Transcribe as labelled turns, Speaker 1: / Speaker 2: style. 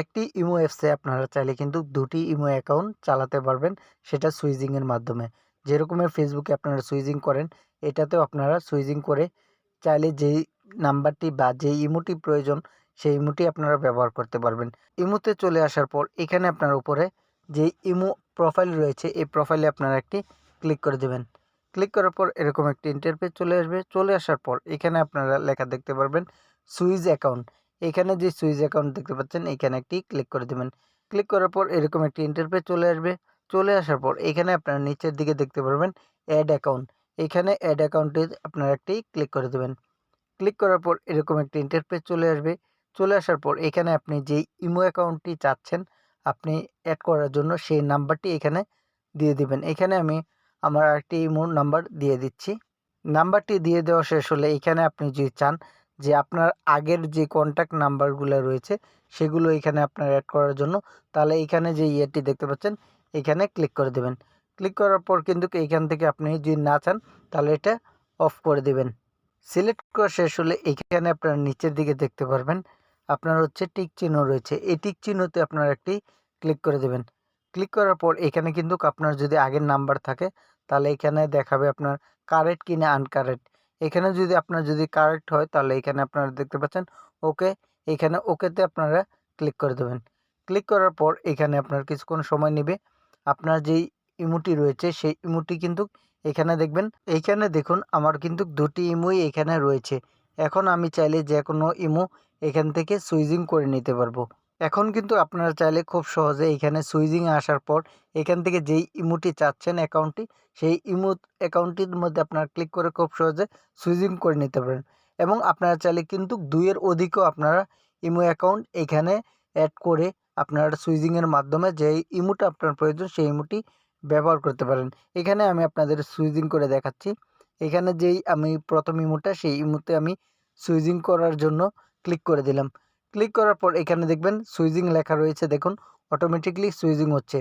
Speaker 1: একটি ইমো অ্যাপসে আপনারা চাইলে কিন্তু দুটি ইমো অ্যাকাউন্ট চালাতে পারবেন, সেটা সুইজিংয়ের মাধ্যমে। যেরকমের ফেসবুকে আপনারা সুইজিং করেন, এটাতেও আপনারা সুইজিং করে চাইলে যেই নাম্বারটি বা যেই ইমোটি প্রয়োজন, সেই ইমোটি আপনারা ব্যবহার করতে পারবেন। ইমোতে চলে আসার পর এখানে আপনার উপরে যে ইমো প্রোফাইল রয়েছে, এই প্রোফাইলে আপনারা একটি ক্লিক করে দেবেন। ক্লিক করার পর এরকম একটি ইন্টারপেজ চলে আসবে। চলে আসার পর এখানে আপনারা লেখা দেখতে পারবেন, সুইজ অ্যাকাউন্ট। এখানে যে সুইজ অ্যাকাউন্ট দেখতে পাচ্ছেন, এখানে একটি ক্লিক করে দেবেন। ক্লিক করার পর এরকম একটি ইন্টারপেজ চলে আসবে। চলে আসার পর এখানে আপনারা নিচের দিকে দেখতে পারবেন অ্যাড অ্যাকাউন্ট এখানে অ্যাড অ্যাকাউন্টে আপনারা একটি ক্লিক করে দেবেন। ক্লিক করার পর এরকম একটি ইন্টারপেজ চলে আসবে। চলে আসার পর এখানে আপনি যেই ইমো অ্যাকাউন্টটি চাচ্ছেন, আপনি অ্যাড করার জন্য সেই নাম্বারটি এখানে দিয়ে দিবেন। এখানে আমি আমার একটি ইমো নাম্বার দিয়ে দিচ্ছি। নাম্বারটি দিয়ে দেওয়া শেষ হলে এখানে আপনি যদি চান যে আপনার আগের যে কন্ট্যাক্ট নাম্বারগুলো রয়েছে, সেগুলো এখানে আপনার অ্যাড করার জন্য, তাহলে এখানে যে ইয়েটি দেখতে পাচ্ছেন, এখানে ক্লিক করে দেবেন। ক্লিক করার পর কিন্তু এইখান থেকে আপনি যদি না চান, তাহলে এটা অফ করে দেবেন। সিলেক্ট করা শেষ হলে এইখানে আপনার নিচের দিকে দেখতে পারবেন, আপনার হচ্ছে টিক চিহ্ন রয়েছে। এই টিক চিহ্নতে আপনার একটি ক্লিক করে দেবেন। ক্লিক করার পর এখানে কিন্তু আপনার যদি আগের নাম্বার থাকে, তাহলে এখানে দেখাবে আপনার কারেক্ট কি না আনকারেক্ট এখানে যদি আপনার যদি কারেক্ট হয়, তাহলে এখানে আপনারা দেখতে পাচ্ছেন ওকে এখানে ওকেতে আপনারা ক্লিক করে দেবেন। ক্লিক করার পর এখানে আপনার কিছুক্ষণ সময় নেবে। আপনার যেই ইমোটি রয়েছে, সেই ইমোটি কিন্তু এখানে দেখবেন, এইখানে দেখুন আমার কিন্তু দুটি ইমোই এখানে রয়েছে। এখন আমি চাইলে যে কোনো ইমো এখান থেকে সুইজিং করে নিতে পারব। এখন কিন্তু আপনারা চাইলে খুব সহজে এখানে সুইজিংয়ে আসার পর এখান থেকে যেই ইমোটি চাচ্ছেন অ্যাকাউন্টটি, সেই ইমো অ্যাকাউন্টটির মধ্যে আপনারা ক্লিক করে খুব সহজে সুইজিং করে নিতে পারেন। এবং আপনারা চাইলে কিন্তু দুইয়ের অধিকও আপনারা ইমো অ্যাকাউন্ট এখানে অ্যাড করে আপনারা সুইজিংয়ের মাধ্যমে যে ইমোটা আপনার প্রয়োজন, সেই ইমোটি ব্যবহার করতে পারেন। এখানে আমি আপনাদের সুইজিং করে দেখাচ্ছি। এখানে যেই আমি প্রথম ইমোটা, সেই ইমোতে আমি সুইজিং করার জন্য ক্লিক করে দিলাম। ক্লিক করার পর এখানে দেখবেন সুইজিং লেখা রয়েছে। দেখুন অটোমেটিকলি সুইজিং হচ্ছে।